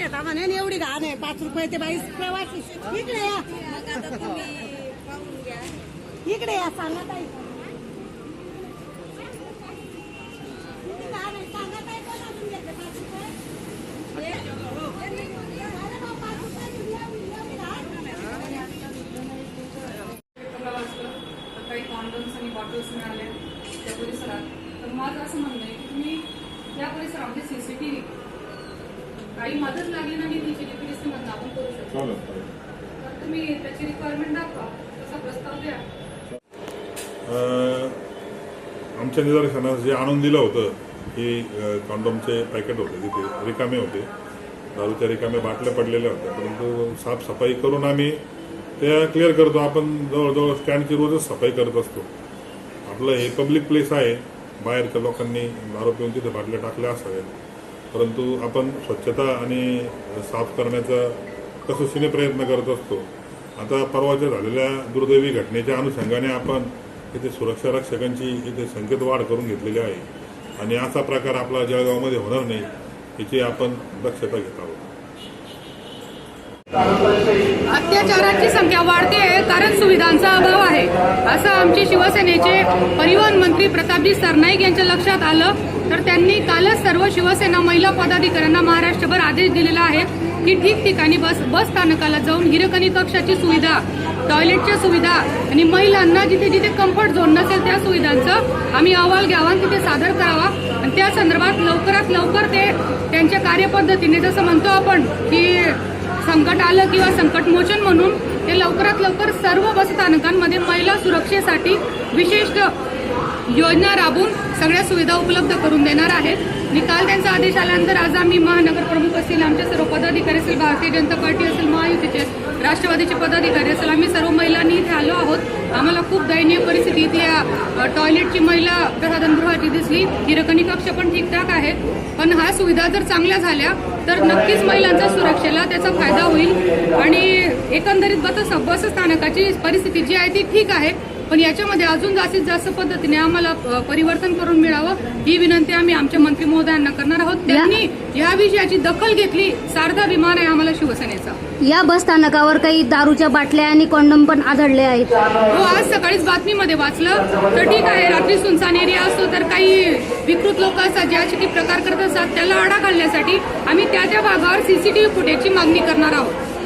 दवाखान्याने एवढी घाण आहे पाच रुपये ते बाईस प्रवासी इकडे या इकडे या सांगा ताई आहे? काही कॉन्डम्स आणि बॉटल्स मिळाले त्या परिसरात तर माझं असं म्हणणं आहे की तुम्ही या परिसरामध्ये सीसीटीव्ही काही मदत लागली ना मी आपण करू शकतो. तर तुम्ही त्याची रिक्वायरमेंट दाखवा तसा प्रस्ताव द्या. आमच्या निदर्शनास जे आणून दिलं होतं की कॉन्डोमचे पॅकेट होते तिथे रिकामे होते. दारूच्या रिकामे बाटल्या पडलेल्या होत्या परंतु साफसफाई करून आम्ही त्या क्लिअर करतो. आपण जवळजवळ स्टँडची रोजच सफाई करत असतो. आपलं हे पब्लिक प्लेस आहे. बाहेरच्या लोकांनी दारू पिऊन तिथे बाटल्या टाकल्या असाव्यात परंतु आपण स्वच्छता आणि साफ करण्याचा कसोशीने प्रयत्न करत असतो. आता परवाच्या झालेल्या दुर्दैवी घटनेच्या अनुषंगाने आपण इथे सुरक्षा रक्षकांची इथे संकेत वाढ करून घेतलेली आहे. आणि असा प्रकार आपला जळगावमध्ये होणार नाही याची आपण दक्षता घेत आहोत. अत्याचारांची संख्या वाढते आहे कारण सुविधांचा अभाव आहे. असं आमचे शिवसेनेचे परिवहन मंत्री प्रतापजी सरनाईक यांच्या लक्षात आलं. तर त्यांनी कालच सर्व शिवसेना महिला पदाधिकाऱ्यांना महाराष्ट्रभर आदेश दिलेला आहे की ठिकठिकाणी बस बस स्थानकाला जाऊन हिरकणी कक्षाची सुविधा टॉयलेटच्या सुविधा आणि महिलांना जिथे जिथे कम्फर्ट झोन नसेल त्या सुविधांचं आम्ही अहवाल घ्यावा आणि तिथे सादर करावा. आणि त्या संदर्भात लवकरात लवकर ते त्यांच्या कार्यपद्धतीने जसं म्हणतो आपण की संकट आलं किंवा संकटमोचन म्हणून ते लवकरात लवकर सर्व बस स्थानकांमध्ये महिला सुरक्षेसाठी विशिष्ट योजना राबवून सगळ्या सुविधा उपलब्ध करून देणार आहेत. निकाल त्यांचा आदेश आल्यानंतर आज आम्ही महानगर प्रमुख असतील आमचे सर्व पदाधिकारी असेल भारतीय जनता पार्टी असेल महायुतीचे राष्ट्रवादीचे पदाधिकारी असेल आम्ही सर्व महिलांनी इथे आलो आहोत. आम्हाला खूप दयनीय परिस्थिती इथल्या टॉयलेटची महिला प्रसाधनगृहाची दिसली. हिरकणी कक्ष पण ठीकठाक आहे. पण हा सुविधा जर चांगल्या झाल्या तर नक्कीच महिलांच्या सुरक्षेला त्याचा फायदा होईल. आणि एकंदरीत बस बस स्थानकाची परिस्थिती जी आहे ती ठीक आहे. पण याच्यामध्ये अजून जास्तीत जास्त पद्धतीने आम्हाला परिवर्तन करून मिळावं ही विनंती आम्ही आमच्या मंत्री महोदयांना करणार आहोत. त्यांनी या विषयाची दखल घेतली. सारधा विमान आहे आम्हाला शिवसेनेचा. या बस स्थानकावर काही दारूच्या बाटल्या आणि कॉन्डम पण आढळले आहेत. हो आज सकाळीच बातमीमध्ये वाचलं. तर ठीक आहे रात्री सुनसान एरिया असतो तर काही विकृत लोक असतात जे असे काही प्रकार करत असतात त्याला आळा घालण्यासाठी आम्ही त्या त्या भागावर सीसीटीव्ही फुटेजची मागणी करणार आहोत.